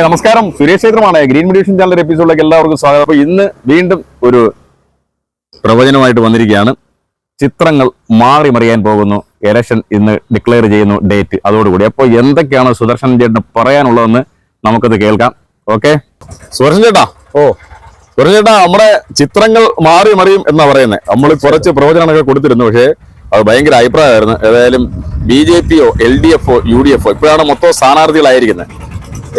Hi നമസ്കാരം. സുരേഷ് ക്ഷേത്രമാണ്. Green മെഡിഷൻ channel എപ്പിസോഡിലേക്ക് എല്ലാവർക്കും സ്വാഗതം. അപ്പൊ ഇന്ന് വീണ്ടും ഒരു പ്രവചനമായിട്ട് വന്നിരിക്കുകയാണ്. ചിത്രങ്ങൾ മാറി മറിയാൻ പോകുന്നു. ഇലക്ഷൻ ഇന്ന് ഡിക്ലെയർ ചെയ്യുന്നു ഡേറ്റ് അതോടുകൂടി. അപ്പോൾ എന്തൊക്കെയാണ് സുദർശൻ ചേട്ടന് പറയാനുള്ളതെന്ന് നമുക്കത് കേൾക്കാം. ഓക്കെ സുദർശൻ ചേട്ടാ. ഓ. സുദർശൻ ചേട്ടാ നമ്മുടെ ചിത്രങ്ങൾ മാറി മറിയും എന്നാ പറയുന്നത് നമ്മൾ കുറച്ച് പ്രവചനങ്ങളൊക്കെ കൊടുത്തിരുന്നു. പക്ഷേ അത് ഭയങ്കര അഭിപ്രായമായിരുന്നു. ഏതായാലും ബി ജെ പിയോ എൽ ഡി എഫോ യു ഡി എഫോ ഇപ്പോഴാണ് മൊത്തം സ്ഥാനാർത്ഥികളായിരിക്കുന്നത്.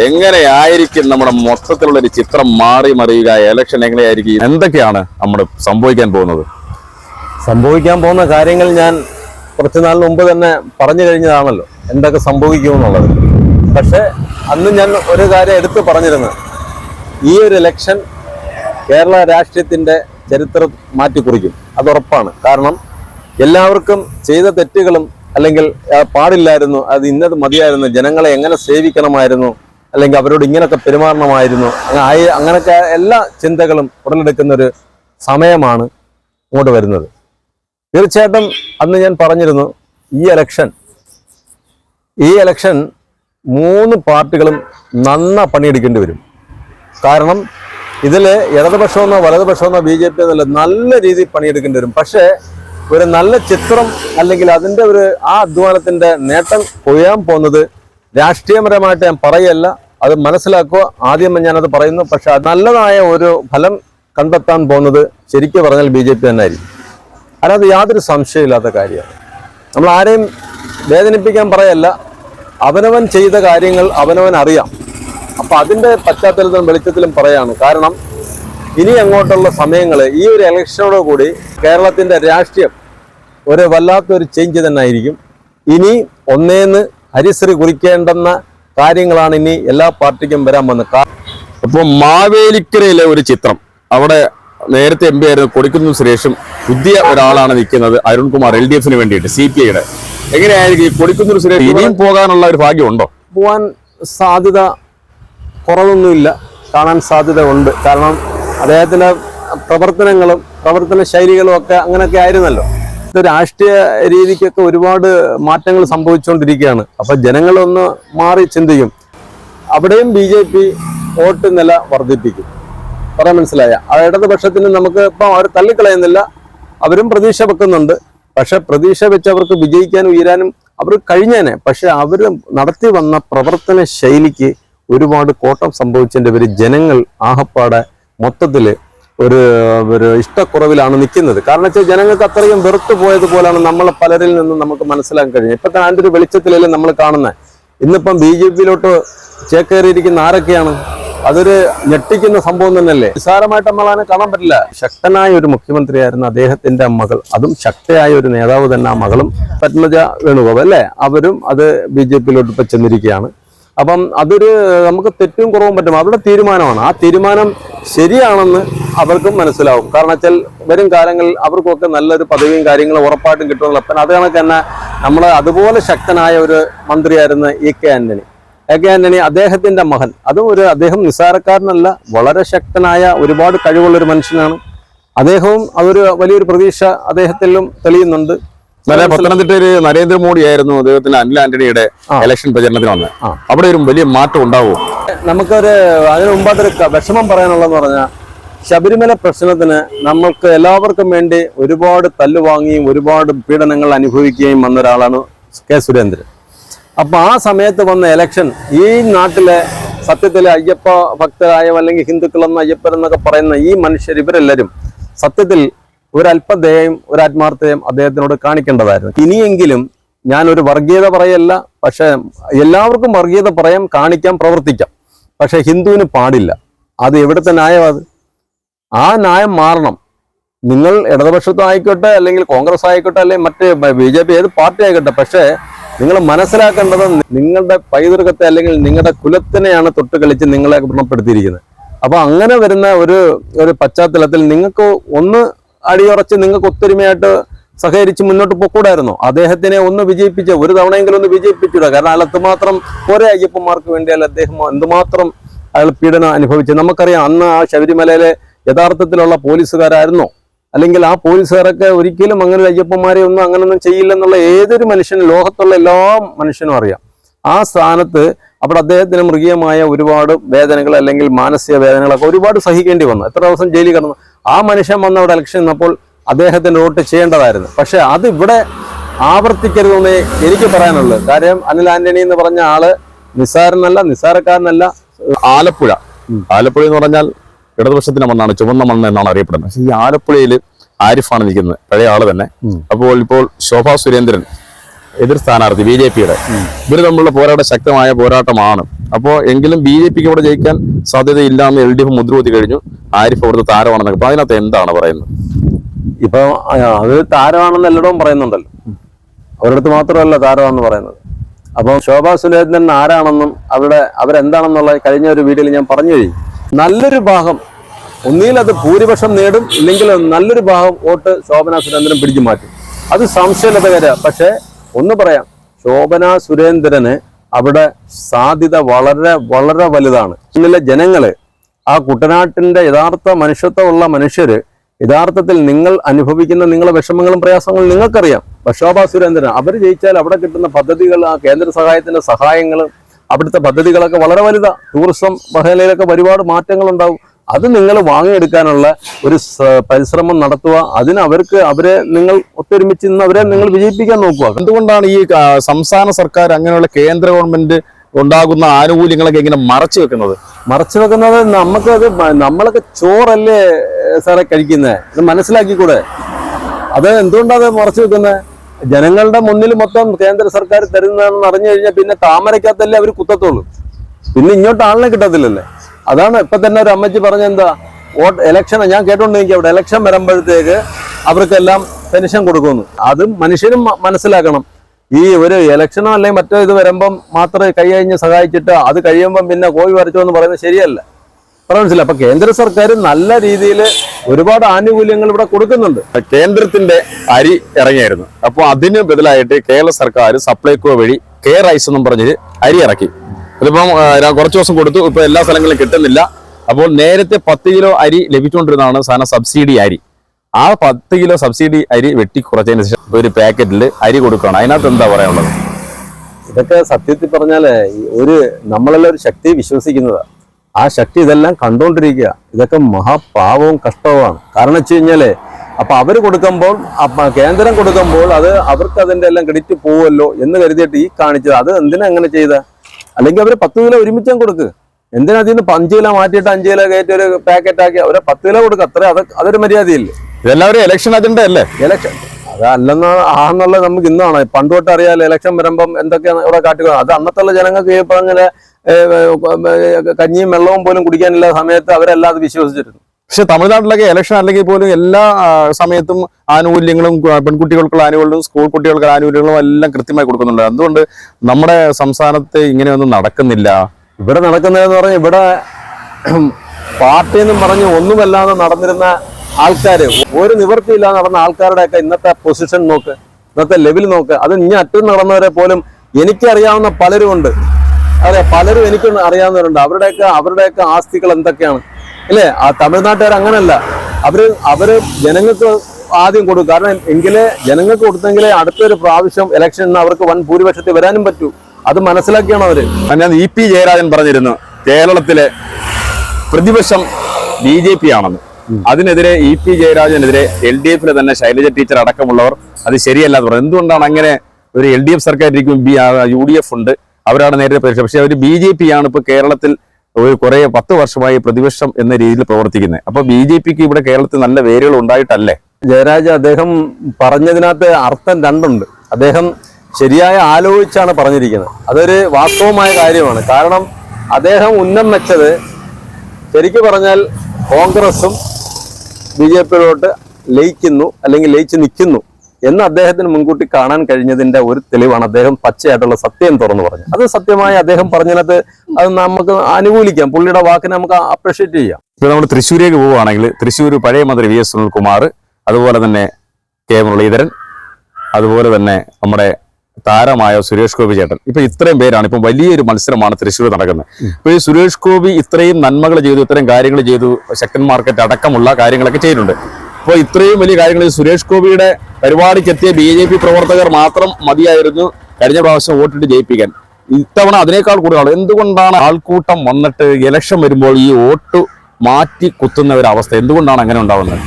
എങ്ങനെയായിരിക്കും നമ്മുടെ മൊത്തത്തിലുള്ള ഒരു ചിത്രം മാറി മറിയുക? ഇലക്ഷൻ എങ്ങനെയായിരിക്കും? എന്തൊക്കെയാണ് നമ്മുടെ സംഭവിക്കാൻ പോകുന്നത്? സംഭവിക്കാൻ പോകുന്ന കാര്യങ്ങൾ ഞാൻ കുറച്ച് നാൾ മുമ്പ് തന്നെ പറഞ്ഞു കഴിഞ്ഞതാണല്ലോ. എന്തൊക്കെ സംഭവിക്കുമെന്നുള്ളത് പക്ഷേ അന്ന് ഞാൻ ഒരു കാര്യം എടുത്തു പറഞ്ഞിരുന്നു. ഈ ഒരു ഇലക്ഷൻ കേരള രാഷ്ട്രീയത്തിന്റെ ചരിത്രം മാറ്റിക്കുറിക്കും. അത് ഉറപ്പാണ്. കാരണം എല്ലാവർക്കും ചെയ്ത തെറ്റുകളും അല്ലെങ്കിൽ പാടില്ലായിരുന്നു അത് ഇന്നത് മതിയായിരുന്നു ജനങ്ങളെ എങ്ങനെ സേവിക്കണമായിരുന്നു അല്ലെങ്കിൽ അവരോട് ഇങ്ങനൊക്കെ പെരുമാറണമായിരുന്നു. അങ്ങനെയൊക്കെ എല്ലാ ചിന്തകളും ഉടലെടുക്കുന്ന ഒരു സമയമാണ് ഇങ്ങോട്ട് വരുന്നത്. തീർച്ചയായിട്ടും അന്ന് ഞാൻ പറഞ്ഞിരുന്നു ഈ എലക്ഷൻ ഈ എലക്ഷൻ മൂന്ന് പാർട്ടികളും നന്ന പണിയെടുക്കേണ്ടി വരും. കാരണം ഇതിൽ ഇടതുപക്ഷമെന്നോ വലതുപക്ഷമെന്നോ ബി ജെ പി എന്നല്ല നല്ല രീതിയിൽ പണിയെടുക്കേണ്ടി വരും. പക്ഷേ ഒരു നല്ല ചിത്രം അല്ലെങ്കിൽ അതിന്റെ ഒരു ആ അധ്വാനത്തിന്റെ നേട്ടം കൊയ്യാൻ പോകുന്നത് രാഷ്ട്രീയപരമായിട്ട് ഞാൻ പറയല്ല. അത് മനസ്സിലാക്കുക. ആദ്യം ഞാനത് പറയുന്നു. പക്ഷെ നല്ലതായ ഒരു ഫലം കണ്ടെത്താൻ പോകുന്നത് ശരിക്കും പറഞ്ഞാൽ ബി ജെ പി തന്നെ ആയിരിക്കും അതിനകത്ത് യാതൊരു സംശയമില്ലാത്ത കാര്യമാണ്. നമ്മൾ ആരെയും വേദനിപ്പിക്കാൻ പറയല്ല. അവനവൻ ചെയ്ത കാര്യങ്ങൾ അവനവൻ അറിയാം. അപ്പം അതിന്റെ പശ്ചാത്തലത്തിലും വെളിച്ചത്തിലും പറയാണ്. കാരണം ഇനി അങ്ങോട്ടുള്ള സമയങ്ങൾ ഈ ഒരു ഇലക്ഷനോട് കൂടി കേരളത്തിന്റെ രാഷ്ട്രീയം ഒരു വല്ലാത്തൊരു ചേഞ്ച് തന്നെ ആയിരിക്കും. ഇനി ഒന്നേന്ന് ഹരിശ്രീ കുറിക്കേണ്ടെന്ന കാര്യങ്ങളാണ് ഇനി എല്ലാ പാർട്ടിക്കും വരാൻ വന്നത്. അപ്പോൾ മാവേലിക്കരയിലെ ഒരു ചിത്രം. അവിടെ നേരത്തെ എം പി ആയിരുന്നു. കൊടിക്കുന്നിൽ സുരേഷും പുതിയ ഒരാളാണ് നിൽക്കുന്നത്. അരുൺകുമാർ എൽ ഡി എഫിന് വേണ്ടിയിട്ട് സി പി ഐയുടെ. എങ്ങനെയായിരിക്കും ഈ കൊടിക്കുന്നിൽ സുരേഷ് ഇനിയും പോകാനുള്ള ഒരു ഭാഗ്യമുണ്ടോ പോവാൻ സാധ്യത കുറവൊന്നുമില്ല. കാണാൻ സാധ്യത ഉണ്ട്. കാരണം അദ്ദേഹത്തിന്റെ പ്രവർത്തനങ്ങളും പ്രവർത്തന ശൈലികളും ഒക്കെ അങ്ങനെയൊക്കെ ആയിരുന്നല്ലോ. രാഷ്ട്രീയ രീതിക്കൊക്കെ ഒരുപാട് മാറ്റങ്ങൾ സംഭവിച്ചുകൊണ്ടിരിക്കുകയാണ്. അപ്പൊ ജനങ്ങളൊന്ന് മാറി ചിന്തിക്കും. അവിടെയും ബി ജെ പി വോട്ട് നില വർദ്ധിപ്പിക്കും. പറയാൻ മനസ്സിലായ? ആ ഇടതുപക്ഷത്തിന് നമുക്ക് ഇപ്പം അവർ തള്ളിക്കളയുന്നില്ല. അവരും പ്രതീക്ഷ വെക്കുന്നുണ്ട്. പക്ഷെ പ്രതീക്ഷ വെച്ച് അവർക്ക് വിജയിക്കാനും ഉയരാനും അവർ കഴിഞ്ഞേനെ. പക്ഷെ അവർ നടത്തി വന്ന പ്രവർത്തന ശൈലിക്ക് ഒരുപാട് കോട്ടം സംഭവിച്ചതിന്റെ പേര് ജനങ്ങൾ ആഹപ്പാടെ മൊത്തത്തിൽ ഒരു ഒരു ഇഷ്ടക്കുറവിലാണ് നിൽക്കുന്നത്. കാരണം വെച്ചാൽ ജനങ്ങൾക്ക് അത്രയും വെറുത്തു പോയതുപോലാണ് നമ്മൾ പലരിൽ നിന്നും നമുക്ക് മനസ്സിലാക്കാൻ കഴിഞ്ഞത്. ഇപ്പൊ അതിന്റെ ഒരു വെളിച്ചത്തിലല്ലേ നമ്മൾ കാണുന്നത് ഇന്നിപ്പം ബി ജെ പിയിലോട്ട് ചേക്കേറിയിരിക്കുന്ന ആരൊക്കെയാണ്? അതൊരു ഞെട്ടിക്കുന്ന സംഭവം തന്നെയല്ലേ? നിസ്സാരമായിട്ട് നമ്മളതിനെ കാണാൻ പറ്റില്ല. ശക്തനായ ഒരു മുഖ്യമന്ത്രിയായിരുന്ന അദ്ദേഹത്തിന്റെ മകൾ. അതും ശക്തയായ ഒരു നേതാവ് തന്നെ ആ മകളും പത്മജ വേണുഗോപാൽ അല്ലേ? അവരും അത് ബി ജെ പിയിലോട്ട് ഇപ്പൊ ചെന്നിരിക്കുകയാണ്. അപ്പം അതൊരു നമുക്ക് തെറ്റും കുറവും പറ്റും. അവരുടെ തീരുമാനമാണ്. ആ തീരുമാനം ശരിയാണെന്ന് അവർക്കും മനസ്സിലാവും. കാരണം വെച്ചാൽ വരും കാലങ്ങളിൽ അവർക്കൊക്കെ നല്ലൊരു പദവിയും കാര്യങ്ങളും ഉറപ്പായിട്ടും കിട്ടുമെന്നുള്ള അപ്പം അത് കണക്ക് തന്നെ നമ്മൾ അതുപോലെ ശക്തനായ ഒരു മന്ത്രിയായിരുന്നു E K Antony. A K Antony അദ്ദേഹത്തിന്റെ മകൻ. അതും ഒരു അദ്ദേഹം നിസ്സാരക്കാരനല്ല വളരെ ശക്തനായ ഒരുപാട് കഴിവുള്ള ഒരു മനുഷ്യനാണ്. അദ്ദേഹവും അതൊരു വലിയൊരു പ്രതീക്ഷ അദ്ദേഹത്തിലും തെളിയുന്നുണ്ട്. ഇന്നലെ പത്തനംതിട്ടയിൽ നരേന്ദ്രമോദി ആയിരുന്നു അദ്ദേഹത്തിന് അനിൽ ആന്റണിയുടെ. ഇലക്ഷൻ പ്രചരണത്തിന് വന്നത്. അവിടെ ഒരു വലിയ മാറ്റം ഉണ്ടാവും നമുക്കൊരു അതിനു മുമ്പാത്തൊരു വിഷമം പറയാനുള്ളതെന്ന് പറഞ്ഞാൽ ശബരിമല പ്രശ്നത്തിന് നമ്മൾക്ക് എല്ലാവർക്കും വേണ്ടി ഒരുപാട് തല്ലുവാങ്ങിയും ഒരുപാട് പീഡനങ്ങൾ അനുഭവിക്കുകയും വന്ന ഒരാളാണ് കെ സുരേന്ദ്രൻ. അപ്പൊ ആ സമയത്ത് വന്ന ഇലക്ഷൻ ഈ നാട്ടിലെ സത്യത്തിലെ അയ്യപ്പ ഭക്തരായ അല്ലെങ്കിൽ ഹിന്ദുക്കളെന്ന് അയ്യപ്പൻ എന്നൊക്കെ പറയുന്ന ഈ മനുഷ്യർ ഇവരെല്ലാവരും സത്യത്തിൽ ഒരു ദയയും ഒരു ആത്മാർത്ഥതയും അദ്ദേഹത്തിനോട് കാണിക്കേണ്ടതായിരുന്നു. ഇനിയെങ്കിലും ഞാൻ ഒരു വർഗീയത പറയല്ല പക്ഷെ എല്ലാവർക്കും വർഗീയത പറയാം കാണിക്കാം പ്രവർത്തിക്കാം. പക്ഷെ ഹിന്ദുവിന് പാടില്ല. അത് എവിടുത്തെ ന്യായം അത്? ആ ന്യായം മാറണം. നിങ്ങൾ ഇടതുപക്ഷത്തും ആയിക്കോട്ടെ അല്ലെങ്കിൽ കോൺഗ്രസ് ആയിക്കോട്ടെ അല്ലെങ്കിൽ മറ്റ് ബി ജെ പി ഏത് പാർട്ടി ആയിക്കോട്ടെ പക്ഷേ നിങ്ങൾ മനസ്സിലാക്കേണ്ടത് നിങ്ങളുടെ പൈതൃകത്തെ അല്ലെങ്കിൽ നിങ്ങളുടെ കുലത്തിനെയാണ് തൊട്ട് കളിച്ച് നിങ്ങളെ ഗുണപ്പെടുത്തിയിരിക്കുന്നത്. അപ്പോൾ അങ്ങനെ വരുന്ന ഒരു ഒരു പശ്ചാത്തലത്തിൽ നിങ്ങൾക്ക് ഒന്ന് അടിയുറച്ച് നിങ്ങൾക്ക് ഒത്തൊരുമയായിട്ട് സഹകരിച്ച് മുന്നോട്ട് പോക്കൂടായിരുന്നോ. അദ്ദേഹത്തിനെ ഒന്ന് വിജയിപ്പിച്ച് ഒരു തവണയെങ്കിലും ഒന്ന് വിജയിപ്പിച്ചൂടാ? കാരണം അയാൾ എത്രമാത്രം ഒരേ അയ്യപ്പന്മാർക്ക് വേണ്ടിയാൽ അദ്ദേഹം എന്തുമാത്രം അയാൾ പീഡനം അനുഭവിച്ചു നമുക്കറിയാം അന്ന് ആ ശബരിമലയിലെ യഥാർത്ഥത്തിലുള്ള പോലീസുകാരായിരുന്നോ. അല്ലെങ്കിൽ ആ പോലീസുകാരൊക്കെ ഒരിക്കലും അങ്ങനെ ഒരു അയ്യപ്പന്മാരെ ഒന്നും അങ്ങനൊന്നും ചെയ്യില്ലെന്നുള്ള ഏതൊരു മനുഷ്യനും ലോകത്തുള്ള എല്ലാ മനുഷ്യനും അറിയാം. ആ സ്ഥാനത്ത് അവിടെ അദ്ദേഹത്തിന് മൃഗീയമായ ഒരുപാട് വേദനകൾ അല്ലെങ്കിൽ മാനസിക വേദനകളൊക്കെ ഒരുപാട് സഹിക്കേണ്ടി വന്നു. എത്ര ദിവസം ജയിലിൽ കിടന്നു. ആ മനുഷ്യൻ വന്ന അവിടെ ഇലക്ഷൻ നിന്നപ്പോൾ അദ്ദേഹത്തിന് വോട്ട് ചെയ്യേണ്ടതായിരുന്നു. പക്ഷെ അത് ഇവിടെ ആവർത്തിക്കരുതെന്നേ എനിക്ക് പറയാനുള്ളൂ. കാര്യം അനിൽ ആന്റണി എന്ന് പറഞ്ഞ ആൾ നിസ്സാരനല്ല നിസ്സാരക്കാരനല്ല ആലപ്പുഴ. ആലപ്പുഴ എന്ന് പറഞ്ഞാൽ ഇടതുപക്ഷത്തിന്റെ മണ്ണാണ് ചുവന്ന മണ്ണ് എന്നാണ് അറിയപ്പെടുന്നത്. പക്ഷേ ഈ ആലപ്പുഴയിൽ ആരിഫാണ് നിൽക്കുന്നത്? പഴയ ആൾ തന്നെ. അപ്പോൾ ഇപ്പോൾ ശോഭാ സുരേന്ദ്രൻ എതിർ സ്ഥാനാർത്ഥി ബി ജെ പിയുടെ. ഇവർ തമ്മിലുള്ള പോരാട്ടം ശക്തമായ പോരാട്ടമാണ്. അപ്പോൾ എങ്കിലും ബി ജെ പിക്ക് ഇവിടെ ജയിക്കാൻ സാധ്യതയില്ല എന്ന് എൽ ഡി എഫ് മുദ്രകുത്തി കഴിഞ്ഞു. ആരിഫ് അവിടുത്തെ താരമാണെന്നൊക്കെ. അപ്പൊ അതിനകത്ത് എന്താണ് പറയുന്നത്? ഇപ്പൊ അത് താരമാണെന്ന് എല്ലായിടവും പറയുന്നുണ്ടല്ലോ. അവരടുത്ത് മാത്രമല്ല താരമാണെന്ന് പറയുന്നത്. അപ്പോൾ ശോഭാ സുരേന്ദ്രൻ ആരാണെന്നും അവരുടെ അവരെന്താണെന്നുള്ള കഴിഞ്ഞ ഒരു വീഡിയോയിൽ ഞാൻ പറഞ്ഞു കഴിഞ്ഞു. നല്ലൊരു ഭാഗം ഒന്നിൽ അത് ഭൂരിപക്ഷം നേടും ഇല്ലെങ്കിൽ നല്ലൊരു ഭാഗം വോട്ട് ശോഭന സുരേന്ദ്രൻ പിടിച്ചു മാറ്റും. അത് സംശയമില്ലാത്ത പക്ഷേ ഒന്ന് പറയാം. ശോഭന സുരേന്ദ്രന് അവിടെ സാധ്യത വളരെ വളരെ വലുതാണ്. ഇന്നലെ ജനങ്ങൾ ആ കുട്ടനാട്ടിന്റെ യഥാർത്ഥ മനുഷ്യത്വമുള്ള മനുഷ്യര് യഥാർത്ഥത്തിൽ നിങ്ങൾ അനുഭവിക്കുന്ന നിങ്ങളുടെ വിഷമങ്ങളും പ്രയാസങ്ങളും നിങ്ങൾക്കറിയാം. പക്ഷേ സുരേന്ദ്രൻ അവർ ജയിച്ചാൽ അവിടെ കിട്ടുന്ന പദ്ധതികൾ ആ കേന്ദ്ര സഹായത്തിന്റെ സഹായങ്ങൾ അവിടുത്തെ പദ്ധതികളൊക്കെ വളരെ വലുതാണ് ടൂറിസം മേഖലയിലൊക്കെ ഒരുപാട് മാറ്റങ്ങൾ ഉണ്ടാവും അത് നിങ്ങൾ വാങ്ങിയെടുക്കാനുള്ള ഒരു പരിശ്രമം നടത്തുക. അതിന് അവർക്ക് അവരെ നിങ്ങൾ ഒത്തൊരുമിച്ച് നിന്ന് അവരെ നിങ്ങൾ വിജയിപ്പിക്കാൻ നോക്കുക. എന്തുകൊണ്ടാണ് ഈ സംസ്ഥാന സർക്കാർ അങ്ങനെയുള്ള കേന്ദ്ര ഗവൺമെന്റ് ഉണ്ടാകുന്ന ആനുകൂല്യങ്ങളൊക്കെ ഇങ്ങനെ മറച്ചു വെക്കുന്നത്? മറച്ചു വെക്കുന്നത് നമുക്കത് നമ്മളൊക്കെ ചോറല്ലേ സാറെ സാറേ കഴിക്കുന്നത് ഇത് മനസ്സിലാക്കിക്കൂടെ? അത് എന്തുകൊണ്ടാണ് അത് മറച്ചു വെക്കുന്നത്? ജനങ്ങളുടെ മുന്നിൽ മൊത്തം കേന്ദ്ര സർക്കാർ തരുന്നതാണെന്ന് അറിഞ്ഞു കഴിഞ്ഞാൽ പിന്നെ താമരക്കകത്തല്ലേ അവർ കുത്തത്തുള്ളൂ. പിന്നെ ഇങ്ങോട്ട് ആളിനെ കിട്ടത്തില്ലല്ലേ? അതാണ് ഇപ്പൊ തന്നെ ഒരു അമ്മച്ചി പറഞ്ഞ എന്താ വോട്ട് ഇലക്ഷൻ ഞാൻ കേട്ടോണ്ടെങ്കിൽ അവിടെ ഇലക്ഷൻ വരുമ്പോഴത്തേക്ക് അവർക്കെല്ലാം പെൻഷൻ കൊടുക്കുന്നു. അതും മനുഷ്യനും മനസ്സിലാക്കണം. ഈ ഒരു ഇലക്ഷനോ അല്ലെങ്കിൽ മറ്റോ ഇത് വരുമ്പം മാത്രം കൈ കഴിഞ്ഞ് സഹായിച്ചിട്ട് അത് കഴിയുമ്പം പിന്നെ കോഴി വരച്ചോ എന്ന് പറയുന്നത് ശരിയല്ല. മനസ്സിലായി. അപ്പൊ കേന്ദ്ര സർക്കാർ നല്ല രീതിയിൽ ഒരുപാട് ആനുകൂല്യങ്ങൾ ഇവിടെ കൊടുക്കുന്നുണ്ട്. കേന്ദ്രത്തിന്റെ അരി ഇറങ്ങിയായിരുന്നു. അപ്പോൾ അതിന് ബദലായിട്ട് കേരള സർക്കാർ സപ്ലൈകോ വഴി കെ റൈസ് എന്നും പറഞ്ഞൊരു അരി ഇറക്കി. അതിപ്പം കുറച്ച് ദിവസം കൊടുത്തു. ഇപ്പൊ എല്ലാ സ്ഥലങ്ങളിലും കിട്ടുന്നില്ല. അപ്പോൾ നേരത്തെ പത്ത് കിലോ അരി ലഭിച്ചുകൊണ്ടിരുന്നതാണ് സാധനം സബ്സിഡി അരി. ആ പത്ത് കിലോ സബ്സിഡി അരി വെട്ടി കുറച്ചതിന് ശേഷം ഒരു പാക്കറ്റിൽ അരി കൊടുക്കണം അതിനകത്ത് എന്താ പറയാനുള്ളത്? ഇതൊക്കെ സത്യത്തിൽ പറഞ്ഞാലേ ഒരു നമ്മളെല്ലാം ഒരു ശക്തി വിശ്വസിക്കുന്നതാണ് ആ ശക്തി ഇതെല്ലാം കണ്ടുകൊണ്ടിരിക്കുക. ഇതൊക്കെ മഹാപാവവും കഷ്ടവുമാണ്. കാരണം വെച്ച് കഴിഞ്ഞാൽ അപ്പൊ അവർ കൊടുക്കുമ്പോൾ കേന്ദ്രം കൊടുക്കുമ്പോൾ അത് അവർക്ക് അതിന്റെ എല്ലാം ക്രെഡിറ്റ് പോവുമല്ലോ എന്ന് കരുതിയിട്ട് ഈ കാണിച്ചത്. അത് എന്തിനാ അങ്ങനെ ചെയ്ത? അല്ലെങ്കിൽ അവർ പത്ത് കിലോ ഒരുമിച്ചും കൊടുക്ക്. എന്തിനാ അതിന് അഞ്ച് കിലോ മാറ്റിയിട്ട് അഞ്ച് കിലോ കയറ്റി ഒരു പാക്കറ്റ് ആക്കി അവരെ പത്ത് കിലോ കൊടുക്കുക അത്ര അത് അതൊരു മര്യാദയില്ലേ. ഇതെല്ലാവരും ഇലക്ഷൻ അജണ്ട അല്ലേ? ഇലക്ഷൻ അതല്ലെന്ന് ആന്നുള്ള നമുക്ക് ഇന്നാണ്. പണ്ട് തൊട്ട് അറിയാലോ ഇലക്ഷൻ വരുമ്പം എന്തൊക്കെയാണ് ഇവിടെ കാട്ടുക അത് അന്നത്തുള്ള ജനങ്ങൾക്ക് ഇപ്പൊ അങ്ങനെ കഞ്ഞിയും വെള്ളവും പോലും കുടിക്കാനില്ല സമയത്ത് അവരെല്ലാം അത് വിശ്വസിച്ചിരുന്നു. പക്ഷെ തമിഴ്നാട്ടിലൊക്കെ ഇലക്ഷൻ അല്ലെങ്കിൽ പോലും എല്ലാ സമയത്തും ആനുകൂല്യങ്ങളും പെൺകുട്ടികൾക്കുള്ള ആനുകൂല്യങ്ങളും സ്കൂൾ കുട്ടികൾക്കുള്ള ആനുകൂല്യങ്ങളും എല്ലാം കൃത്യമായി കൊടുക്കുന്നുണ്ട്. അതുകൊണ്ട് നമ്മുടെ സംസ്ഥാനത്ത് ഇങ്ങനെയൊന്നും നടക്കുന്നില്ല. ഇവിടെ നടക്കുന്നതെന്ന് പറഞ്ഞാൽ ഇവിടെ പാർട്ടി എന്നും പറഞ്ഞ് ഒന്നുമല്ലാതെ നടന്നിരുന്ന ആൾക്കാർ ഒരു നിവൃത്തിയില്ലാതെ നടന്ന ആൾക്കാരുടെയൊക്കെ ഇന്നത്തെ പൊസിഷൻ നോക്ക് ഇന്നത്തെ ലെവൽ നോക്ക്. അത് ഇനി അറ്റം നടന്നവരെ പോലും എനിക്കറിയാവുന്ന പലരും ഉണ്ട് അതെ പലരും എനിക്ക് അറിയാവുന്നവരുണ്ട്. അവരുടെയൊക്കെ അവരുടെയൊക്കെ ആസ്തികൾ എന്തൊക്കെയാണ്? ഇല്ലേ ആ തമിഴ്നാട്ടുകാർ അങ്ങനല്ല. അവർ അവർ ജനങ്ങൾക്ക് ആദ്യം കൊടുക്കും. കാരണം എങ്കിലേ ജനങ്ങൾക്ക് കൊടുത്തെങ്കിലേ അടുത്തൊരു പ്രാവശ്യം ഇലക്ഷൻ അവർക്ക് വൻ ഭൂരിപക്ഷത്തിൽ വരാനും പറ്റൂ. അത് മനസ്സിലാക്കിയാണ് അവർ. ഞാൻ ഇ പി ജയരാജൻ പറഞ്ഞിരുന്നു കേരളത്തിലെ പ്രതിപക്ഷം ബി ജെ പി ആണെന്ന്. അതിനെതിരെ ഇ പി ജയരാജനെതിരെ എൽ ഡി എഫിലെ തന്നെ ശൈലജ ടീച്ചർ അടക്കമുള്ളവർ അത് ശരിയല്ല എന്ന് പറഞ്ഞു. എന്തുകൊണ്ടാണ് അങ്ങനെ ഒരു എൽ ഡി എഫ് സർക്കാർ ഇരിക്കും യു ഡി എഫ് ഉണ്ട്. അവരാണ് പ്രതിപക്ഷം പക്ഷെ അവർ ബി ജെ പി ആണ് ഇപ്പൊ കേരളത്തിൽ ഒരു കുറെ പത്ത് വർഷമായി പ്രതിപക്ഷം എന്ന രീതിയിൽ പ്രവർത്തിക്കുന്നത് അപ്പൊ ബി ജെ പിക്ക് ഇവിടെ കേരളത്തിൽ നല്ല വേരുകൾ ഉണ്ടായിട്ടല്ലേ? ജയരാജ് അദ്ദേഹം പറഞ്ഞതിനകത്ത് അർത്ഥം രണ്ടുണ്ട്. അദ്ദേഹം ശരിയായ ആലോചിച്ചാണ് പറഞ്ഞിരിക്കുന്നത്. അതൊരു വാസ്തവമായ കാര്യമാണ്. കാരണം അദ്ദേഹം ഉന്നം വെച്ചത് ശരിക്കും പറഞ്ഞാൽ കോൺഗ്രസും ബി ജെ പിയിലോട്ട് ലയിക്കുന്നു അല്ലെങ്കിൽ ലയിച്ച് നിൽക്കുന്നു. എന്ന് അദ്ദേഹത്തിന് മുൻകൂട്ടി കാണാൻ കഴിഞ്ഞതിന്റെ ഒരു തെളിവാണ്. അദ്ദേഹം പച്ചയായിട്ടുള്ള സത്യം തുറന്നു പറഞ്ഞത് അത് സത്യമായി അദ്ദേഹം പറഞ്ഞതിനകത്ത് അത് നമുക്ക് അനുകൂലിക്കാം. പുള്ളിയുടെ വാക്കിനെ നമുക്ക് അപ്രിഷ്യേറ്റ് ചെയ്യാം. ഇപ്പൊ നമ്മൾ തൃശ്ശൂരേക്ക് പോവുകയാണെങ്കിൽ തൃശ്ശൂർ പഴയ മന്ത്രി വി എസ് സുനിൽകുമാർ അതുപോലെ തന്നെ കെ മുരളീധരൻ അതുപോലെ തന്നെ നമ്മുടെ താരമായ സുരേഷ് ഗോപി ചേട്ടൻ. ഇപ്പൊ ഇത്രയും പേരാണ്. ഇപ്പൊ വലിയൊരു മത്സരമാണ് തൃശ്ശൂർ നടക്കുന്നത്. ഇപ്പൊ ഈ സുരേഷ് ഗോപി ഇത്രയും നന്മകൾ ചെയ്തു ഇത്രയും കാര്യങ്ങൾ ചെയ്തു ശക്തൻ മാർക്കറ്റ് അടക്കമുള്ള കാര്യങ്ങളൊക്കെ ചെയ്തിട്ടുണ്ട്. അപ്പോൾ ഇത്രയും വലിയ കാര്യങ്ങൾ സുരേഷ് ഗോപിയുടെ പരിപാടിക്ക് എത്തിയ ബി ജെ പി പ്രവർത്തകർ മാത്രം മതിയായിരുന്നു കഴിഞ്ഞ പ്രാവശ്യം വോട്ടിട്ട് ജയിപ്പിക്കാൻ. ഇത്തവണ അതിനേക്കാൾ കൂടുതൽ എന്തുകൊണ്ടാണ് ആൾക്കൂട്ടം വന്നിട്ട് ഇലക്ഷൻ വരുമ്പോൾ ഈ വോട്ട് മാറ്റി കുത്തുന്ന ഒരു അവസ്ഥ? എന്തുകൊണ്ടാണ് അങ്ങനെ ഉണ്ടാവുന്നത്?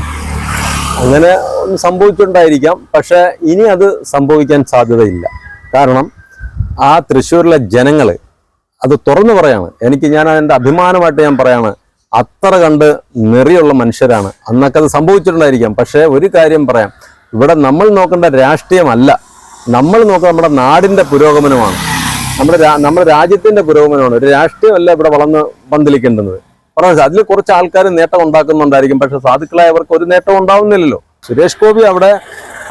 അങ്ങനെ സംഭവിച്ചിട്ടുണ്ടായിരിക്കാം. പക്ഷെ ഇനി അത് സംഭവിക്കാൻ സാധ്യതയില്ല. കാരണം ആ തൃശ്ശൂരിലെ ജനങ്ങൾ അത് തുറന്നു പറയാണ്. എനിക്ക് ഞാൻ അതിന്റെ അഭിമാനമായിട്ട് ഞാൻ പറയാണ്. അത്ര കണ്ട് നിറയുള്ള മനുഷ്യരാണ്. അന്നൊക്കെ അത് സംഭവിച്ചിട്ടുണ്ടായിരിക്കാം. പക്ഷേ ഒരു കാര്യം പറയാം. ഇവിടെ നമ്മൾ നോക്കേണ്ട രാഷ്ട്രീയമല്ല. നമ്മൾ നോക്കുക നമ്മുടെ നാടിന്റെ പുരോഗമനമാണ്. നമ്മുടെ നമ്മുടെ രാജ്യത്തിന്റെ പുരോഗമനമാണ്. ഒരു രാഷ്ട്രീയമല്ല ഇവിടെ വളർന്ന് പന്തലിക്കേണ്ടുന്നത് പറഞ്ഞാൽ അതിൽ കുറച്ച് ആൾക്കാർ നേട്ടം ഉണ്ടാക്കുന്നുണ്ടായിരിക്കും. പക്ഷെ സാധുക്കളായവർക്ക് ഒരു നേട്ടം ഉണ്ടാവുന്നില്ലല്ലോ. സുരേഷ് ഗോപി അവിടെ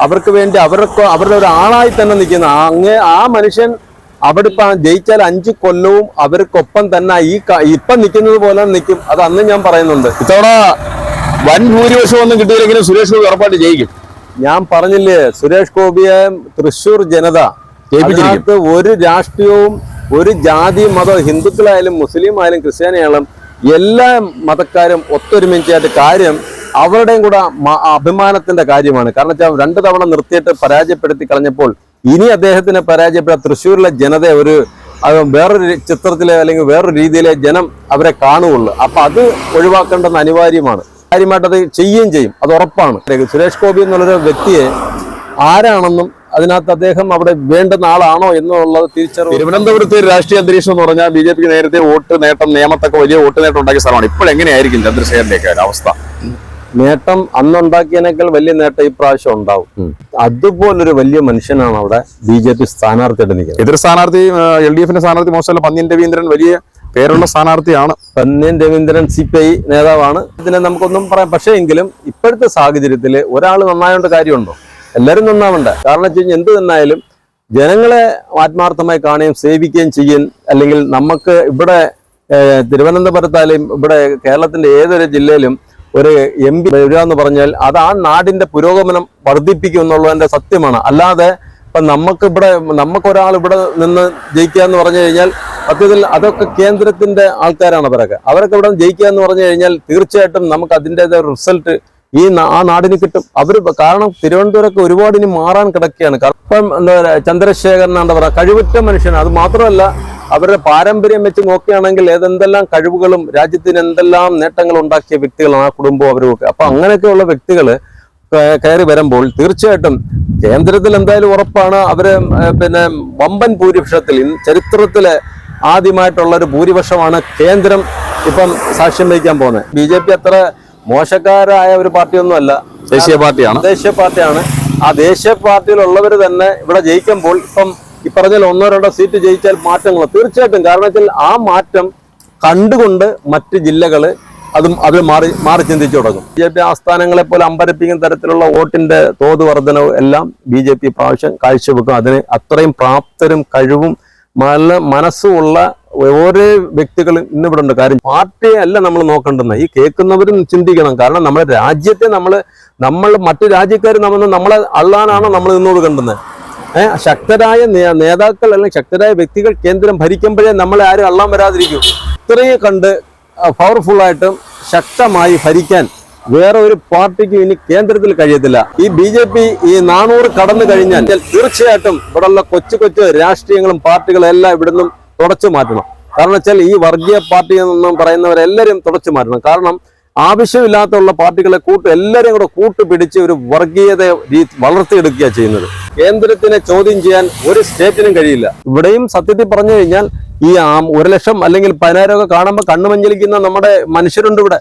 അവർക്ക് വേണ്ടി അവർക്ക് അവരുടെ ഒരാളായി തന്നെ നിൽക്കുന്ന അങ്ങേ ആ മനുഷ്യൻ അവിടെ ഇപ്പൊ ജയിച്ചാൽ അഞ്ച് കൊല്ലവും അവർക്കൊപ്പം തന്നെ ഈ ഇപ്പം നിൽക്കുന്നത് പോലെ നിൽക്കും. അത് അന്ന് ഞാൻ പറയുന്നുണ്ട്. ഇത്തവണ വൻ ഭൂരിപക്ഷം ഒന്നും കിട്ടിയില്ലെങ്കിലും സുരേഷ് ഗോപി ഉറപ്പായിട്ട് ജയിക്കും. ഞാൻ പറഞ്ഞില്ലേ സുരേഷ് ഗോപിയെ തൃശൂർ ജനത. അതിനകത്ത് ഒരു രാഷ്ട്രീയവും ഒരു ജാതി മതം ഹിന്ദുക്കളായാലും മുസ്ലിം ആയാലും ക്രിസ്ത്യാനിയായാലും എല്ലാ മതക്കാരും ഒത്തൊരുമിച്ചായിട്ട് കാര്യം അവരുടെയും കൂടെ അഭിമാനത്തിന്റെ കാര്യമാണ്. കാരണം വെച്ചാൽ രണ്ടു തവണ നിർത്തിയിട്ട് പരാജയപ്പെടുത്തി കളഞ്ഞപ്പോൾ ഇനി അദ്ദേഹത്തിനെ പരാജയപ്പെട്ട തൃശ്ശൂരിലെ ജനത ഒരു വേറൊരു ചിത്രത്തിലെ അല്ലെങ്കിൽ വേറൊരു രീതിയിലെ ജനം അവരെ കാണുകയുള്ളൂ. അപ്പൊ അത് ഒഴിവാക്കേണ്ടത് അനിവാര്യമാണ്. കാര്യമായിട്ട് അത് ചെയ്യുകയും ചെയ്യും. അത് ഉറപ്പാണ്. സുരേഷ് ഗോപി എന്നുള്ളൊരു വ്യക്തിയെ ആരാണെന്നും അതിനകത്ത് അദ്ദേഹം അവിടെ വേണ്ടുന്ന ആളാണോ എന്നുള്ളത് തിരിച്ചറിവ് തിരുവനന്തപുരത്ത് ഒരു രാഷ്ട്രീയ അന്തരീക്ഷം എന്ന് പറഞ്ഞാൽ ബി ജെ പിക്ക് നേരത്തെ വോട്ട് നേട്ടം നിയമത്തൊക്കെ വലിയ വോട്ട് നേട്ടം ഉണ്ടാക്കിയ സ്ഥലമാണ്. ഇപ്പോഴെങ്ങനെയായിരിക്കും ചന്ദ്രശേഖരന്റെ ഒക്കെ അവസ്ഥ? നേട്ടം അന്നുണ്ടാക്കിയതിനേക്കാൾ വലിയ നേട്ടം ഇപ്രാവശ്യം പ്രാവശ്യം ഉണ്ടാവും. അതുപോലൊരു വലിയ മനുഷ്യനാണ് അവിടെ ബി ജെ പി സ്ഥാനാർത്ഥിയായിട്ട് നിൽക്കുന്നത്. എതിർ സ്ഥാനാർത്ഥി എൽ ഡി എഫിന്റെ സ്ഥാനാർത്ഥി മോശമല്ല. പന്നിൻ രവീന്ദ്രൻ വലിയ പേരുള്ള സ്ഥാനാർത്ഥിയാണ് Panniyan Raveendran C P I നേതാവാണ്. ഇതിനെ നമുക്കൊന്നും പറയാം. പക്ഷേ എങ്കിലും ഇപ്പോഴത്തെ സാഹചര്യത്തിൽ ഒരാൾ നന്നായോണ്ട് കാര്യമുണ്ടോ? എല്ലാവരും നന്നാവണ്ട? കാരണം വെച്ച് കഴിഞ്ഞാൽ എന്ത് നന്നായാലും ജനങ്ങളെ ആത്മാർത്ഥമായി കാണുകയും സേവിക്കുകയും ചെയ്യും. അല്ലെങ്കിൽ നമുക്ക് ഇവിടെ തിരുവനന്തപുരത്താലും ഇവിടെ കേരളത്തിന്റെ ഏതൊരു ജില്ലയിലും ഒരു എം പി വരിക എന്ന് പറഞ്ഞാൽ അത് ആ നാടിന്റെ പുരോഗമനം വർദ്ധിപ്പിക്കും എന്നുള്ളതിന്റെ സത്യമാണ്. അല്ലാതെ ഇപ്പൊ നമുക്ക് ഇവിടെ നമുക്ക് ഒരാൾ ഇവിടെ നിന്ന് ജയിക്കുക എന്ന് പറഞ്ഞു കഴിഞ്ഞാൽ സത്യത്തിൽ അതൊക്കെ കേന്ദ്രത്തിന്റെ ആൾക്കാരാണ് അവരൊക്കെ. അവരൊക്കെ ഇവിടെ ജയിക്കുക എന്ന് പറഞ്ഞു കഴിഞ്ഞാൽ തീർച്ചയായിട്ടും നമുക്ക് അതിന്റെതായ റിസൾട്ട് ഈ ആ നാടിന് കിട്ടും. അവർ കാരണം തിരുവനന്തപുരമൊക്കെ ഒരുപാട് ഇനി മാറാൻ കിടക്കുകയാണ്. കാരണം എന്താ പറയുക ചന്ദ്രശേഖരൻ എന്താ പറയുക കഴിവുറ്റ മനുഷ്യനാണ്. അത് മാത്രമല്ല അവരുടെ പാരമ്പര്യം വെച്ച് നോക്കുകയാണെങ്കിൽ ഏതെന്തെല്ലാം കഴിവുകളും രാജ്യത്തിന് എന്തെല്ലാം നേട്ടങ്ങൾ ഉണ്ടാക്കിയ വ്യക്തികളാണ് ആ കുടുംബവും അവരും ഒക്കെ അപ്പൊ അങ്ങനെയൊക്കെയുള്ള വ്യക്തികൾ കയറി വരുമ്പോൾ തീർച്ചയായിട്ടും കേന്ദ്രത്തിൽ എന്തായാലും ഉറപ്പാണ്. അവർ പിന്നെ വമ്പൻ ഭൂരിപക്ഷത്തിൽ ചരിത്രത്തിലെ ആദ്യമായിട്ടുള്ള ഒരു ഭൂരിപക്ഷമാണ് കേന്ദ്രം ഇപ്പം സാക്ഷ്യം വഹിക്കാൻ പോകുന്നത്. ബി ജെ പി അത്ര മോശക്കാരായ ഒരു പാർട്ടിയൊന്നുമല്ല. ദേശീയ പാർട്ടിയാണ്. ദേശീയ പാർട്ടിയാണ്. ആ ദേശീയ പാർട്ടിയിലുള്ളവർ തന്നെ ഇവിടെ ജയിക്കുമ്പോൾ ഇപ്പം ഈ പറഞ്ഞ ഒന്നോ രണ്ടോ സീറ്റ് ജയിച്ചാൽ മാറ്റങ്ങൾ തീർച്ചയായിട്ടും. കാരണം വെച്ചാൽ ആ മാറ്റം കണ്ടുകൊണ്ട് മറ്റ് ജില്ലകൾ അതും അത് മാറി മാറി ചിന്തിച്ചു തുടങ്ങും. ബി ജെ പി ആസ്ഥാനങ്ങളെ പോലെ അമ്പരപ്പിക്കുന്ന തരത്തിലുള്ള വോട്ടിന്റെ തോത് വർധനവ് എല്ലാം ബി ജെ പി പ്രാവശ്യം കാഴ്ചവെക്കും. അതിന് അത്രയും പ്രാപ്തരും കഴിവും നല്ല മനസ്സുമുള്ള ഓരോ വ്യക്തികളും ഇന്നിവിടെ ഉണ്ട്. കാര്യം പാർട്ടിയെ അല്ല നമ്മൾ നോക്കേണ്ടുന്നത്. ഈ കേൾക്കുന്നവരും ചിന്തിക്കണം. കാരണം നമ്മുടെ രാജ്യത്തെ നമ്മൾ നമ്മൾ മറ്റു രാജ്യക്കാർ നമ്മൾ നമ്മളെ അള്ളാനാണോ നമ്മൾ നിന്നോട് കണ്ടുന്നത്? ഏഹ് ശക്തരായ നേതാക്കൾ അല്ലെങ്കിൽ ശക്തരായ വ്യക്തികൾ കേന്ദ്രം ഭരിക്കുമ്പോഴേ നമ്മളെ ആരും അള്ളാൻ വരാതിരിക്കും. ഇത്രയും കണ്ട് പവർഫുൾ ആയിട്ടും ശക്തമായി ഭരിക്കാൻ വേറെ ഒരു പാർട്ടിക്കും ഇനി കേന്ദ്രത്തിൽ കഴിയത്തില്ല. ഈ ബി ജെ പി ഈ നാനൂറ് കടന്നു കഴിഞ്ഞാൽ തീർച്ചയായിട്ടും ഇവിടെയുള്ള കൊച്ചു കൊച്ചു രാഷ്ട്രീയങ്ങളും പാർട്ടികളും എല്ലാം ഇവിടുന്ന് തുടച്ചു മാറ്റണം. കാരണം വെച്ചാൽ ഈ വർഗീയ പാർട്ടി എന്നും പറയുന്നവരെല്ലാവരും തുടച്ചു മാറ്റണം. കാരണം ആവശ്യമില്ലാത്തുള്ള പാർട്ടികളെ കൂട്ട് എല്ലാവരെയും കൂടെ കൂട്ടുപിടിച്ച് ഒരു വർഗീയത വളർത്തിയെടുക്കുക ചെയ്യുന്നത്. കേന്ദ്രത്തിനെ ചോദ്യം ചെയ്യാൻ ഒരു സ്റ്റേറ്റിനും കഴിയില്ല. ഇവിടെയും സത്യത്തിൽ പറഞ്ഞു കഴിഞ്ഞാൽ ഈ ആ- ഒരു ലക്ഷം അല്ലെങ്കിൽ പതിനായിരമൊക്കെ കാണുമ്പോൾ കണ്ണുമഞ്ചലിക്കുന്ന നമ്മുടെ മനുഷ്യരുണ്ട് ഇവിടെ.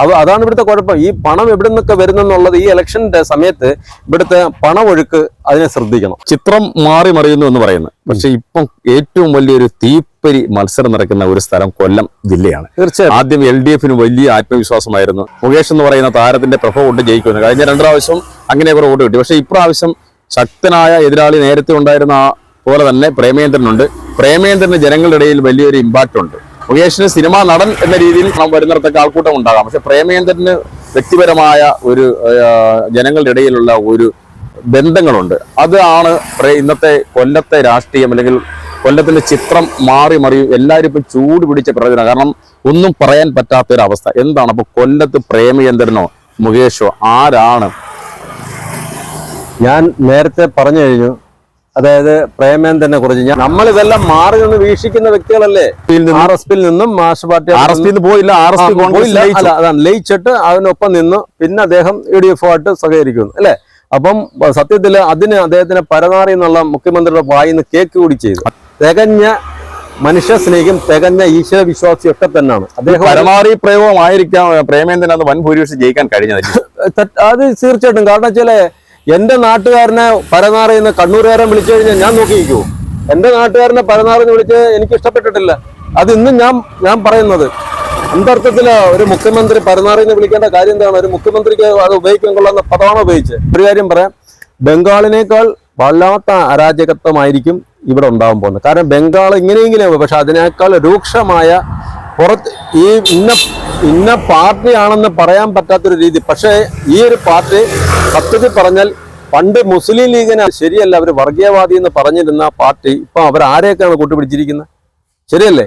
അവ അതാണ് ഇവിടുത്തെ കുഴപ്പം. ഈ പണം എവിടെ നിന്നൊക്കെ വരുന്നെന്നുള്ളത് ഈ ഇലക്ഷന്റെ സമയത്ത് ഇവിടുത്തെ പണമൊഴുക്ക് അതിനെ ശ്രദ്ധിക്കണം. ചിത്രം മാറി മറിയുന്നു എന്ന് പറയുന്നു. പക്ഷെ ഇപ്പം ഏറ്റവും വലിയൊരു തീപ്പരി മത്സരം നടക്കുന്ന ഒരു സ്ഥലം കൊല്ലം ജില്ലയാണ്. തീർച്ചയായും ആദ്യം എൽ ഡി എഫിന് വലിയ ആത്മവിശ്വാസമായിരുന്നു. മുകേഷ് എന്ന് പറയുന്ന താരത്തിന്റെ പ്രഭ കൊണ്ട് ജയിക്കുന്നു കഴിഞ്ഞ രണ്ട് പ്രാവശ്യം അങ്ങനെ കുറെ വോട്ട് കിട്ടി. പക്ഷെ ഇപ്രാവശ്യം ശക്തനായ എതിരാളി നേരത്തെ ഉണ്ടായിരുന്ന ആ പോലെ തന്നെ പ്രേമേന്ദ്രനുണ്ട്. പ്രേമേന്ദ്രന് ജനങ്ങളുടെ ഇടയിൽ വലിയൊരു ഇമ്പാക്റ്റ് ഉണ്ട്. മുകേഷിന് സിനിമാ നടൻ എന്ന രീതിയിൽ വരുന്നിടത്തൊക്കെ ആൾക്കൂട്ടം ഉണ്ടാകാം. പക്ഷെ പ്രേമേന്ദ്രന് വ്യക്തിപരമായ ഒരു ജനങ്ങളുടെ ഇടയിലുള്ള ഒരു ബന്ധങ്ങളുണ്ട്. അതാണ് ഇന്നത്തെ കൊല്ലത്തെ രാഷ്ട്രീയം അല്ലെങ്കിൽ കൊല്ലത്തിന്റെ ചിത്രം മാറി മറിയും എല്ലാവരും ഇപ്പം ചൂട് പിടിച്ച പ്രവചനം. കാരണം ഒന്നും പറയാൻ പറ്റാത്ത ഒരു അവസ്ഥ എന്താണ്? അപ്പൊ കൊല്ലത്ത് പ്രേമചന്ദ്രനോ മുകേഷോ ആരാണ്? ഞാൻ നേരത്തെ പറഞ്ഞു കഴിഞ്ഞു അതായത് പ്രേമേന്ദ്രനെ കുറിച്ച് ഞാൻ നമ്മൾ ഇതെല്ലാം മാറി നിന്ന് വീക്ഷിക്കുന്ന വ്യക്തികളല്ലേ? ആർ എസ് പിയിൽ നിന്നും മാർഷ് പാർട്ടി ആർ എസ് പിന്ന് പോയില്ല ആർ എസ് പി കോൺഗ്രസ് അതാണ്. ലയിച്ചിട്ട് അതിനൊപ്പം നിന്ന് പിന്നെ അദ്ദേഹം യു ഡി എഫ് ആയിട്ട് സഹകരിക്കുന്നു അല്ലെ? അപ്പം സത്യത്തിൽ അതിന് അദ്ദേഹത്തിന് പരനാറി എന്നുള്ള മുഖ്യമന്ത്രിയുടെ വായിന്ന് കേക്ക് കൂടി ചെയ്തു. തികഞ്ഞ മനുഷ്യ സ്നേഹിക്കും തികഞ്ഞ ഈശ്വര വിശ്വാസി ഒക്കെ തന്നെയാണ്. അദ്ദേഹം പരമാവധി പ്രയോഗമായിരിക്കാം പ്രേമേന്ദ്രൻ അത് വൻ ഭൂരിപക്ഷം ജയിക്കാൻ കഴിഞ്ഞത്. അത് തീർച്ചയായിട്ടും. കാരണം വെച്ചാൽ എന്റെ നാട്ടുകാരനെ പരനാറിന്ന് കണ്ണൂരുകാരൻ വിളിച്ചു കഴിഞ്ഞാൽ ഞാൻ നോക്കിയിരിക്കൂ. എന്റെ നാട്ടുകാരനെ പരനാറിന്ന് വിളിച്ച് എനിക്ക് ഇഷ്ടപ്പെട്ടിട്ടില്ല. അത് ഇന്നും ഞാൻ ഞാൻ പറയുന്നത്. അന്തർത്ഥത്തിൽ ഒരു മുഖ്യമന്ത്രി പരനാറിന്ന് വിളിക്കേണ്ട കാര്യം എന്താണ്? ഒരു മുഖ്യമന്ത്രിക്ക് അത് ഉപയോഗിക്കാൻ കൊള്ളുന്ന പദമാണ് ഉപയോഗിച്ച്. ഒരു കാര്യം പറയാം. ബംഗാളിനേക്കാൾ വല്ലാത്ത അരാജകത്വമായിരിക്കും ഇവിടെ ഉണ്ടാകാൻ പോകുന്നത്. കാരണം ബംഗാൾ ഇങ്ങനെയെങ്കിലും പക്ഷെ അതിനേക്കാൾ രൂക്ഷമായ പുറത്ത് ഈ ഇന്ന ഇന്ന പാർട്ടിയാണെന്ന് പറയാൻ പറ്റാത്തൊരു രീതി. പക്ഷേ ഈ ഒരു പാർട്ടി സത്യത്തിൽ പറഞ്ഞാൽ പണ്ട് മുസ്ലിം ലീഗിന് ശരിയല്ല അവർ വർഗീയവാദി എന്ന് പറഞ്ഞിരുന്ന പാർട്ടി ഇപ്പൊ അവർ ആരെയൊക്കെയാണ് കൂട്ടുപിടിച്ചിരിക്കുന്നത്? ശരിയല്ലേ?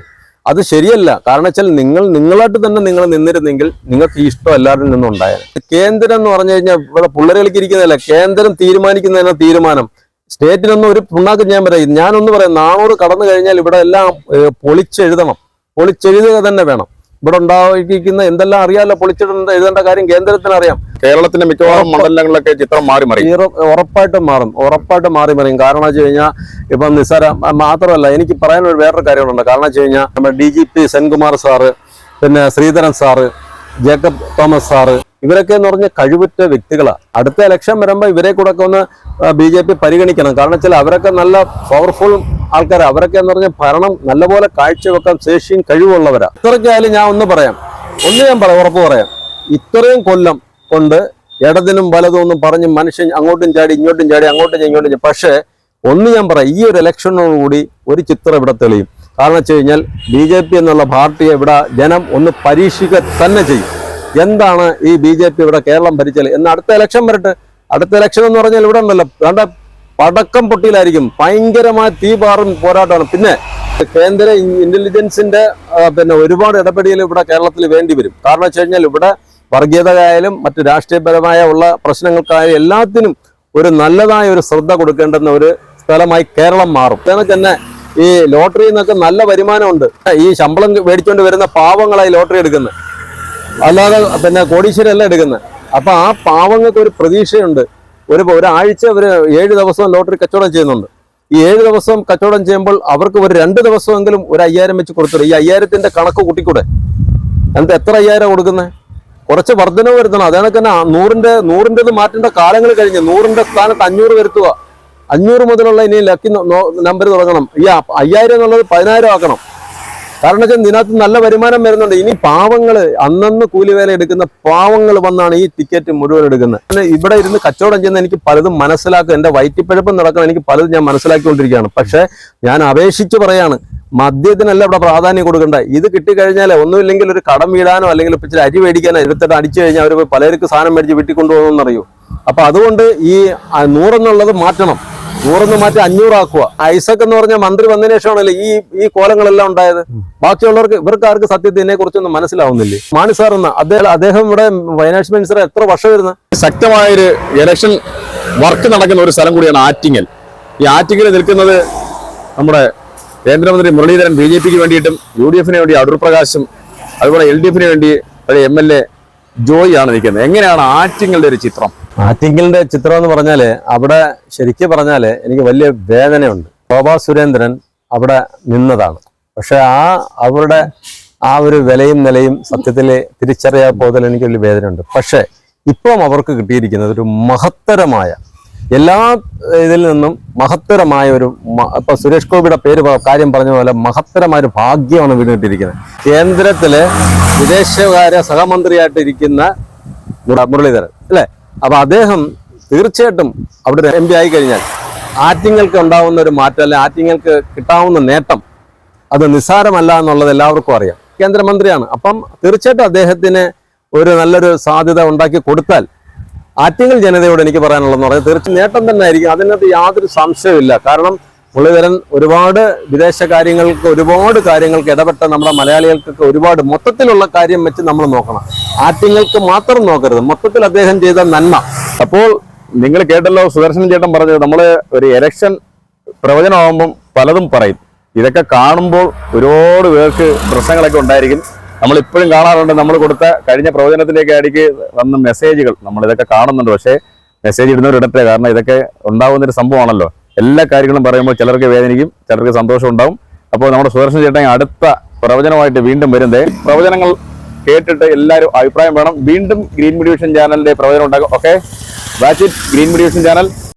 അത് ശരിയല്ല. കാരണം വെച്ചാൽ നിങ്ങൾ നിങ്ങളായിട്ട് തന്നെ നിങ്ങൾ നിന്നിരുന്നെങ്കിൽ നിങ്ങൾക്ക് ഇഷ്ടം എല്ലാവരിൽ നിന്നും ഉണ്ടായത് കേന്ദ്രം എന്ന് പറഞ്ഞു കഴിഞ്ഞാൽ ഇവിടെ പിള്ളേർക്ക് ഇരിക്കുന്നതല്ല. കേന്ദ്രം തീരുമാനിക്കുന്നതിന് തീരുമാനം. സ്റ്റേറ്റിനൊന്നും ഒരു പുണ്ണാക്കം ഞാൻ പറയും. ഞാനൊന്ന് പറയാം. നാനൂറ് കടന്നു കഴിഞ്ഞാൽ ഇവിടെ എല്ലാം പൊളിച്ചെഴുതണം. പൊളിച്ചെഴുതുക തന്നെ വേണം. ഇവിടെ ഉണ്ടായിരിക്കുന്ന എന്തെല്ലാം അറിയാമല്ലോ പൊളിച്ചെഴുതേണ്ട എഴുതേണ്ട കാര്യം കേന്ദ്രത്തിന് അറിയാം കേരളത്തിന്റെ മിക്കവാറും മണ്ഡലങ്ങളിലൊക്കെ ചിത്രം മാറി മറിയും. ഉറപ്പായിട്ടും മാറും. ഉറപ്പായിട്ടും മാറി മറിയും. കാരണം വെച്ച് കഴിഞ്ഞാൽ ഇപ്പം നിസ്സാര മാത്രമല്ല എനിക്ക് പറയാനൊരു വേറൊരു കാര്യമുണ്ട്. കാരണം വെച്ച് കഴിഞ്ഞാൽ നമ്മുടെ D G P Senkumar sir പിന്നെ ശ്രീധരൻ സാറ് ജേക്കബ് തോമസ് സാറ് ഇവരൊക്കെ എന്ന് പറഞ്ഞ കഴിവുറ്റ വ്യക്തികളാണ് അടുത്ത ഇലക്ഷൻ വരുമ്പോൾ ഇവരെ കൂടെ ഒക്കെ ഒന്ന് ബി ജെ പി പരിഗണിക്കണം. കാരണം വെച്ചാൽ അവരൊക്കെ നല്ല പവർഫുൾ ആൾക്കാർ അവരൊക്കെ എന്ന് പറഞ്ഞാൽ ഭരണം നല്ലപോലെ കാഴ്ചവെക്കാൻ ശേഷിയും കഴിവുള്ളവരാ. ഇത്രയ്ക്കായാലും ഞാൻ ഒന്ന് പറയാം. ഒന്ന് ഞാൻ പറയാം ഉറപ്പ് പറയാം. ഇത്രയും കൊല്ലം കൊണ്ട് ഇടതിനും വലതും ഒന്നും പറഞ്ഞ് മനുഷ്യൻ അങ്ങോട്ടും ചാടി ഇങ്ങോട്ടും ചാടി അങ്ങോട്ടും ഇങ്ങോട്ടും ചാടി. പക്ഷേ ഒന്ന് ഞാൻ പറയാം ഈ ഒരു ഇലക്ഷനോടുകൂടി ഒരു ചിത്രം ഇവിടെ തെളിയും. കാരണം വെച്ച് കഴിഞ്ഞാൽ ബി ജെ പി എന്നുള്ള പാർട്ടിയെ ഇവിടെ ജനം ഒന്ന് പരീക്ഷിക്കുക തന്നെ ചെയ്യും. എന്താണ് ഈ ബി ജെ പി ഇവിടെ കേരളം ഭരിച്ചത്? എന്നാൽ അടുത്ത ഇലക്ഷൻ വരട്ടെ. അടുത്ത ഇലക്ഷൻ എന്ന് പറഞ്ഞാൽ ഇവിടെ ഉണ്ടല്ലോ. വേണ്ട പടക്കം പൊട്ടിയിലായിരിക്കും. ഭയങ്കരമായ തീ പാറും പോരാട്ടമാണ്. പിന്നെ കേന്ദ്ര ഇന്റലിജൻസിന്റെ പിന്നെ ഒരുപാട് ഇടപെടൽ ഇവിടെ കേരളത്തിൽ വേണ്ടി വരും. കാരണം വെച്ച് കഴിഞ്ഞാൽ ഇവിടെ വർഗീയതയായാലും മറ്റ് രാഷ്ട്രീയപരമായ ഉള്ള പ്രശ്നങ്ങൾക്കായാലും എല്ലാത്തിനും ഒരു നല്ലതായ ഒരു ശ്രദ്ധ കൊടുക്കേണ്ടുന്ന ഒരു സ്ഥലമായി കേരളം മാറും. അതിനൊക്കെ തന്നെ ഈ ലോട്ടറിയിൽ നിന്നൊക്കെ നല്ല വരുമാനമുണ്ട്. ഈ ശമ്പളം മേടിച്ചുകൊണ്ട് വരുന്ന പാവങ്ങളായി ലോട്ടറി എടുക്കുന്നത് അല്ലാതെ പിന്നെ കോടീശ്വരല്ല എടുക്കുന്നത് അപ്പൊ ആ പാവങ്ങൾക്ക് ഒരു പ്രതീക്ഷയുണ്ട്. ഒരു ഒരാഴ്ച ഒരു ഏഴ് ദിവസം ലോട്ടറി കച്ചവടം ചെയ്യുന്നുണ്ട്. ഈ ഏഴ് ദിവസം കച്ചവടം ചെയ്യുമ്പോൾ അവർക്ക് ഒരു രണ്ട് ദിവസമെങ്കിലും ഒരു അയ്യായിരം വെച്ച് കൊടുത്തിട്ട് ഈ അയ്യായിരത്തിന്റെ കണക്ക് കൂട്ടിക്കൂടെ? എന്നിട്ട് എത്ര അയ്യായിരം കൊടുക്കുന്നത് കുറച്ച് വർധനവ് വരുത്തണം. അതാണ് തന്നെ ആ നൂറിന്റെ നൂറിന്റെത് മാറ്റേണ്ട കാലങ്ങൾ കഴിഞ്ഞ് നൂറിന്റെ സ്ഥാനത്ത് അഞ്ഞൂറ് വരുത്തുക. അഞ്ഞൂറ് മുതലുള്ള ഇനി ലക്കി നമ്പർ തുടങ്ങണം. ഈ അയ്യായിരം എന്നുള്ളത് പതിനായിരം ആക്കണം. കാരണം വെച്ചാൽ ഇതിനകത്ത് നല്ല വരുമാനം വരുന്നുണ്ട്. ഇനി പാവങ്ങൾ അന്നന്ന് കൂലിവേല എടുക്കുന്ന പാവങ്ങൾ വന്നാണ് ഈ ടിക്കറ്റ് മുഴുവൻ എടുക്കുന്നത്. പിന്നെ ഇവിടെ ഇരുന്ന് കച്ചവടം ചെയ്യുന്ന എനിക്ക് പലതും മനസ്സിലാക്കും. എന്റെ വയറ്റിപ്പഴപ്പം നടക്കുന്ന എനിക്ക് പലതും ഞാൻ മനസ്സിലാക്കിക്കൊണ്ടിരിക്കുകയാണ്. പക്ഷെ ഞാൻ അപേക്ഷിച്ച് പറയാണ് മദ്യത്തിനല്ല ഇവിടെ പ്രാധാന്യം കൊടുക്കണ്ട ഇത് കിട്ടിക്കഴിഞ്ഞാൽ ഒന്നുമില്ലെങ്കിൽ ഒരു കടം വീടാനോ അല്ലെങ്കിൽ ഇച്ചിരി അരി മേടിക്കാനോ എടുത്തിട്ട് അടിച്ചു കഴിഞ്ഞാൽ അവർ പലർക്ക് സാധനം മേടിച്ച് വീട്ടിൽ കൊണ്ടുപോകുമെന്നറിയോ അപ്പൊ അതുകൊണ്ട് ഈ നൂറെന്നുള്ളത് മാറ്റണം. നൂറെന്ന് മാറ്റി അഞ്ഞൂറാക്കുക. ഐസക് എന്ന് പറഞ്ഞ മന്ത്രി വന്നതിന് ശേഷമാണല്ലോ ഈ ഈ കോലങ്ങളെല്ലാം ഉണ്ടായത്. ബാക്കിയുള്ളവർക്ക് ഇവർക്ക് ആർക്ക് സത്യത്തിൽ ഇതിനെ കുറിച്ചൊന്നും മനസ്സിലാവുന്നില്ലേ? മാണി സാർ എന്ന അദ്ദേഹം അദ്ദേഹം ഇവിടെ ഫൈനാൻസ് മിനിസ്റ്റർ എത്ര വർഷം വരുന്ന ശക്തമായൊരു ഇലക്ഷൻ വർക്ക് നടക്കുന്ന ഒരു സ്ഥലം കൂടിയാണ് ആറ്റിങ്ങൽ. ഈ ആറ്റിങ്ങൽ നിൽക്കുന്നത് നമ്മുടെ കേന്ദ്രമന്ത്രി മുരളീധരൻ ബി ജെ പിക്ക് വേണ്ടിയിട്ടും യു ഡി എഫിന് വേണ്ടി അടൂർ പ്രകാശും അതുപോലെ എൽ ഡി എഫിന് വേണ്ടി പഴയ എം എൽ എ ജോയി ആണ് നിൽക്കുന്നത്. എങ്ങനെയാണ് ആറ്റിങ്ങളുടെ ഒരു ചിത്രം? ആറ്റിങ്ങളുടെ ചിത്രം എന്ന് പറഞ്ഞാൽ അവിടെ ശരിക്കും പറഞ്ഞാൽ എനിക്ക് വലിയ വേദനയുണ്ട്. ശോഭാ സുരേന്ദ്രൻ അവിടെ നിന്നതാണ്. പക്ഷെ ആ അവരുടെ ആ ഒരു വിലയും നിലയും സത്യത്തിൽ തിരിച്ചറിയാൻ പോകുന്നതിൽ എനിക്ക് വലിയ വേദനയുണ്ട്. പക്ഷെ ഇപ്പം അവർക്ക് കിട്ടിയിരിക്കുന്നത് ഒരു മഹത്തരമായ എല്ലാ ഇതിൽ നിന്നും മഹത്തരമായ ഒരു ഇപ്പൊ സുരേഷ് ഗോപിയുടെ പേര് കാര്യം പറഞ്ഞ പോലെ മഹത്തരമായ ഒരു ഭാഗ്യമാണ് വീണിട്ടിരിക്കുന്നത് കേന്ദ്രത്തിലെ വിദേശകാര്യ സഹമന്ത്രിയായിട്ടിരിക്കുന്ന മുര- മുരളീധരൻ അല്ലേ? അപ്പൊ അദ്ദേഹം തീർച്ചയായിട്ടും അവിടെ എം പി ആയി കഴിഞ്ഞാൽ ആറ്റിങ്ങൾക്ക് ഉണ്ടാവുന്ന ഒരു മാറ്റം അല്ലെ ആറ്റിങ്ങൾക്ക് കിട്ടാവുന്ന നേട്ടം അത് നിസ്സാരമല്ല എന്നുള്ളത് എല്ലാവർക്കും അറിയാം. കേന്ദ്രമന്ത്രിയാണ്. അപ്പം തീർച്ചയായിട്ടും അദ്ദേഹത്തിന് ഒരു നല്ലൊരു സാധ്യത ഉണ്ടാക്കി കൊടുത്താൽ ആറ്റിങ്ങൽ ജനതയോട് എനിക്ക് പറയാനുള്ളതെന്ന് പറഞ്ഞാൽ തീർച്ചയായും നേട്ടം തന്നെ ആയിരിക്കും. അതിനകത്ത് യാതൊരു സംശയമില്ല കാരണം മുരളീധരൻ ഒരുപാട് വിദേശ കാര്യങ്ങൾക്ക് ഒരുപാട് കാര്യങ്ങൾക്ക് ഇടപെട്ട നമ്മുടെ മലയാളികൾക്കൊക്കെ ഒരുപാട് മൊത്തത്തിലുള്ള കാര്യം വെച്ച് നമ്മൾ നോക്കണം. ആറ്റിങ്ങൾക്ക് മാത്രം നോക്കരുത്. മൊത്തത്തിൽ അദ്ദേഹം ചെയ്ത നന്മ. അപ്പോൾ നിങ്ങൾ കേട്ടല്ലോ സുദർശൻ ചേട്ടൻ പറഞ്ഞത് നമ്മൾ ഒരു എലക്ഷൻ പ്രവചനമാകുമ്പം പലതും പറയും. ഇതൊക്കെ കാണുമ്പോൾ ഒരുപാട് പേർക്ക് പ്രശ്നങ്ങളൊക്കെ ഉണ്ടായിരിക്കും. നമ്മൾ ഇപ്പോഴും കാണാറുണ്ട് നമ്മൾ കൊടുത്ത കഴിഞ്ഞ പ്രവചനത്തിലേക്ക് അടിക്ക് വന്ന മെസ്സേജുകൾ. നമ്മൾ ഇതൊക്കെ കാണുന്നുണ്ട്. പക്ഷേ മെസ്സേജ് ഇടുന്നവരിടട്ടെ കാരണം ഇതൊക്കെ ഉണ്ടാകുന്നൊരു സംഭവമാണല്ലോ. എല്ലാ കാര്യങ്ങളും പറയുമ്പോൾ ചിലർക്ക് വേദനിക്കും ചിലർക്ക് സന്തോഷം ഉണ്ടാവും. അപ്പോൾ നമ്മുടെ സുദർശൻ ചേട്ടൻ അടുത്ത പ്രവചനമായിട്ട് വീണ്ടും വരുന്നത് പ്രവചനങ്ങൾ കേട്ടിട്ട് എല്ലാവരും അഭിപ്രായം വേണം. വീണ്ടും ഗ്രീൻ മീഡിയേഷൻ ചാനലിന്റെ പ്രവചനം ഉണ്ടാകും. Okay? Watch it green mediation channel.